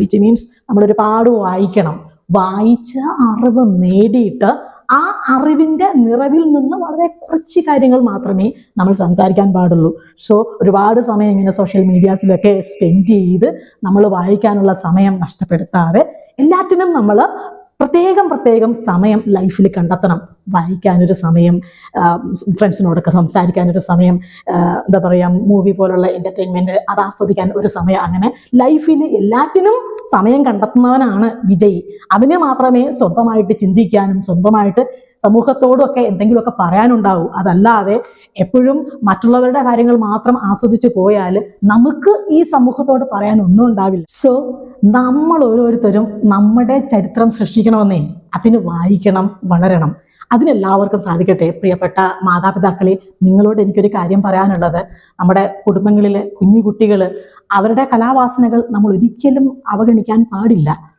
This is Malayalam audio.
വിച്ച് മീൻസ് നമ്മൾ ഒരുപാട് വായിക്കണം. വായിച്ച അറിവ് നേടിയിട്ട് ആ അറിവിന്റെ നിറവിൽ നിന്ന് വളരെ കുറച്ച് കാര്യങ്ങൾ മാത്രമേ നമ്മൾ സംസാരിക്കാൻ പാടുള്ളൂ. സോ ഒരുപാട് സമയം ഇങ്ങനെ സോഷ്യൽ മീഡിയാസിലൊക്കെ സ്പെൻഡ് ചെയ്ത് നമ്മൾ വായിക്കാനുള്ള സമയം നഷ്ടപ്പെടുത്താതെ എല്ലാറ്റിനും നമ്മൾ പ്രത്യേകം പ്രത്യേകം സമയം ലൈഫിൽ കണ്ടെത്തണം. വായിക്കാനൊരു സമയം ഫ്രണ്ട്സിനോടൊക്കെ സംസാരിക്കാനൊരു സമയം എന്താ പറയുക മൂവി പോലുള്ള എന്റർടൈൻമെന്റ് അത് ആസ്വദിക്കാൻ ഒരു സമയം അങ്ങനെ ലൈഫിൽ എല്ലാറ്റിനും സമയം കണ്ടെത്തുന്നവനാണ് വിജയി. അതിനെ മാത്രമേ സ്വന്തമായിട്ട് ചിന്തിക്കാനും സ്വന്തമായിട്ട് സമൂഹത്തോടൊക്കെ എന്തെങ്കിലുമൊക്കെ പറയാനുണ്ടാവൂ. അതല്ലാതെ എപ്പോഴും മറ്റുള്ളവരുടെ കാര്യങ്ങൾ മാത്രം ആസ്വദിച്ച് പോയാൽ നമുക്ക് ഈ സമൂഹത്തോട് പറയാൻ ഒന്നും ഉണ്ടാവില്ല. സോ നമ്മൾ ഓരോരുത്തരും നമ്മുടെ ചരിത്രം സൃഷ്ടിക്കണമെന്നേ അതിന് വായിക്കണം വളരണം. അതിനെല്ലാവർക്കും സാധിക്കട്ടെ. പ്രിയപ്പെട്ട മാതാപിതാക്കളെ നിങ്ങളോട് എനിക്കൊരു കാര്യം പറയാനുള്ളത്. നമ്മുടെ കുടുംബങ്ങളിലെ കുഞ്ഞു കുട്ടികൾ അവരുടെ കലാവാസനകൾ നമ്മൾ ഒരിക്കലും അവഗണിക്കാൻ പാടില്ല.